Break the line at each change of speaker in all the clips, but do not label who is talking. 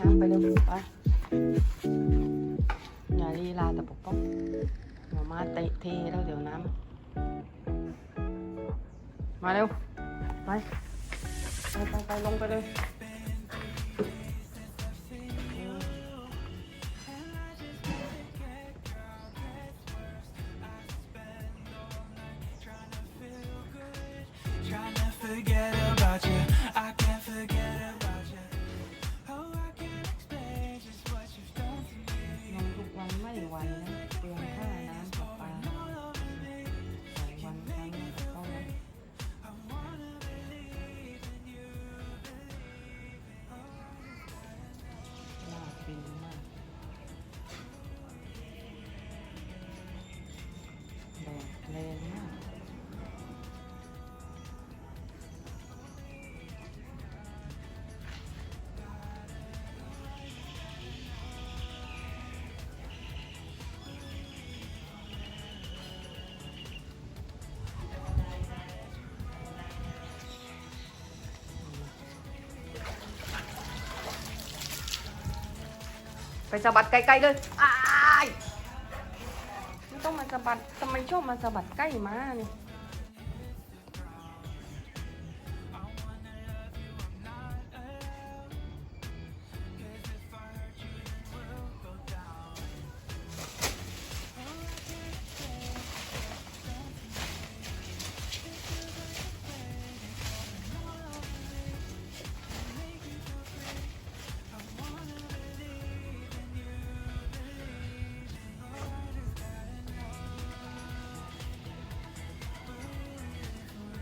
น้ำไปเร็วไปอย่าลีลาแต่ปกป้องเดี๋ยวมาเตะเทแล้วเดี๋ยวน้ำมาเร็วไปไปไปไปลงไปเลย ไปสะบัดไกลๆเลยอ้ายไม่ต้องมาสะบัดทำไมชอบมาสะบัดใกล้มาเนี่ย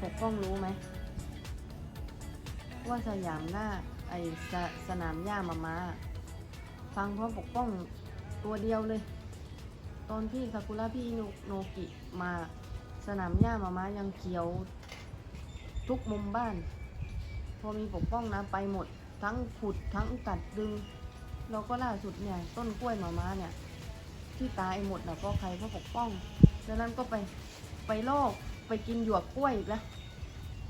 ปกป้องรู้ไหม ว่าสยามหน้าไอสสนามหญ้ามามาฟังเพราะปกป้องตัวเดียวเลย ตอนที่ซากุระพี่โนกิมาสนามหญ้ามามายังเขียวทุกมุมบ้าน พอมีปกป้องนะไปหมด ทั้งขุดทั้งตัดดึงแล้วก็ล่าสุดเนี่ย ต้นกล้วยมามาเนี่ย ที่ตายหมดนะเพราะใครเพราะปกป้องดังนั้นก็ไปไปลก ไปกินหยวกกล้วยอีกแล้ว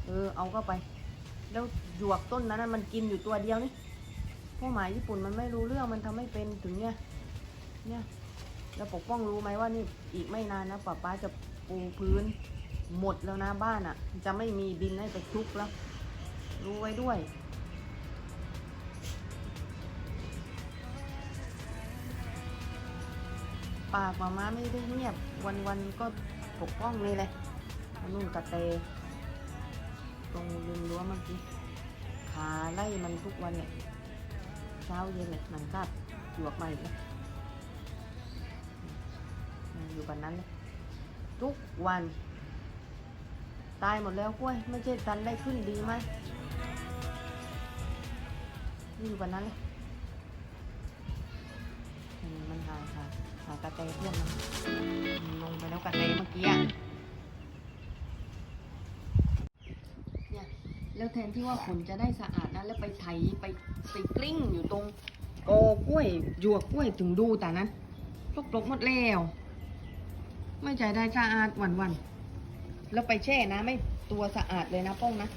เออเอาก็ไป แล้วหยวกต้นนั้นนะมันกินอยู่ตัวเดียวนี่พวกหมาญี่ปุ่นมันไม่รู้เรื่องมันทำไม่เป็นถึงเนี่ย เนี่ยแล้วปกป้องรู้ไหมว่านี่อีกไม่นานนะป้าป้าจะปูพื้นหมดแล้วนะบ้านอะ่ะ จะไม่มีดินให้ไปคลุกแล้ว รู้ไว้ด้วยปากมาม่าไม่ได้เงียบวันวันๆก็ปกป้องนี่เลยอัน นุ่นกระเตตรงริมรั้วเมื่อกี้ขาไล่มันทุกวันเนี่ย เช้าเย็นเนี่ยหนังกัดหยวกใหม่เลยอยู่กันนั้นเลยทุกวัน ตายหมดแล้วกล้วย ไม่ใช่ทันได้ขึ้นดีไหมอยู่กันนั้นเลยมันหาหาหากระเตเพื่อนมันลงไปแล้วกระเตเมื่อกี้อะ เนี่ย แล้วแทนที่ว่าฝนจะได้สะอาดนะแล้วไปไถไปไปกลิ้งอยู่ตรงโกกล้วยหยวกกล้วยถึงดูแต่นั้นตกตกหมดแล้ว ไม่ใจได้สะอาดวันวันๆแล้วไปแช่นะไม่ตัวสะอาดเลยนะป้องนะ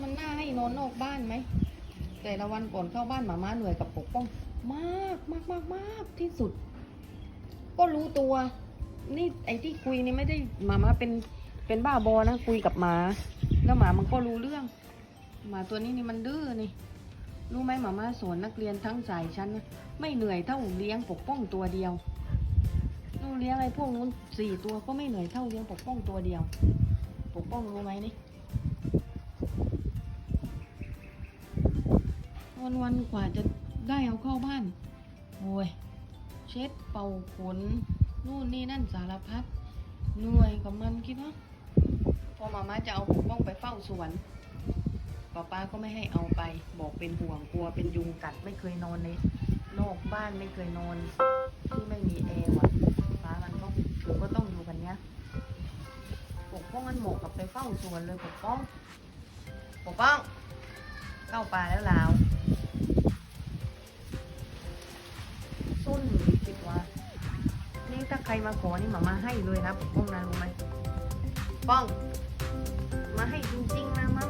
มันน่าให้นอนนอกบ้านไหมแต่ละวันก่อนเข้าบ้านหมาม่าเหนื่อยกับปกป้อง มากมากมากมากที่สุด ก็รู้ตัว นี่ไอ้ที่คุยนี่ไม่ได้หมาม่าเป็น เป็นบ้าบอนะคุยกับหมา แล้วหมามันก็รู้เรื่อง หมาตัวนี้นี่มันดื้อนี่ รู้ไหมหมามาสอนนักเรียนทั้งสายชั้นนะไม่เหนื่อยเท่าเลี้ยงปกป้องตัวเดียวนูเลี้ยงอะไอ้พวกนู้นสี่ตัวก็ไม่เหนื่อยเท่าเลี้ยงปกป้องตัวเดียว ปกป้องรู้ไหมนี่วันวันๆกว่าจะได้เอาเข้าบ้าน โอ้ย เช็ดเป่าขนนู่นนี่นั่นสารพัดเหนื่อยกับมันคิดว่า มาม่าจะเอาปกป้องไปเฝ้าสวนป้าป้าก็ไม่ให้เอาไป บอกเป็นห่วงกลัวเป็นยุงกัดไม่เคยนอนในนอกบ้านไม่เคยนอนที่ไม่มีแอร์ว่ะป้ามันก็คือก็ต้องอยู่กันเนี้ยปกป้องมันหมาะกับไปเฝ้าสวนเลยปกป้องปกป้อง เข้าป่าแล้วลาวส้นคิดว่านี่ถ้าใครมาขอนี่หมามาให้เลยนะป้องนะรู้ไหมป้อง 怎么它已经进了吗？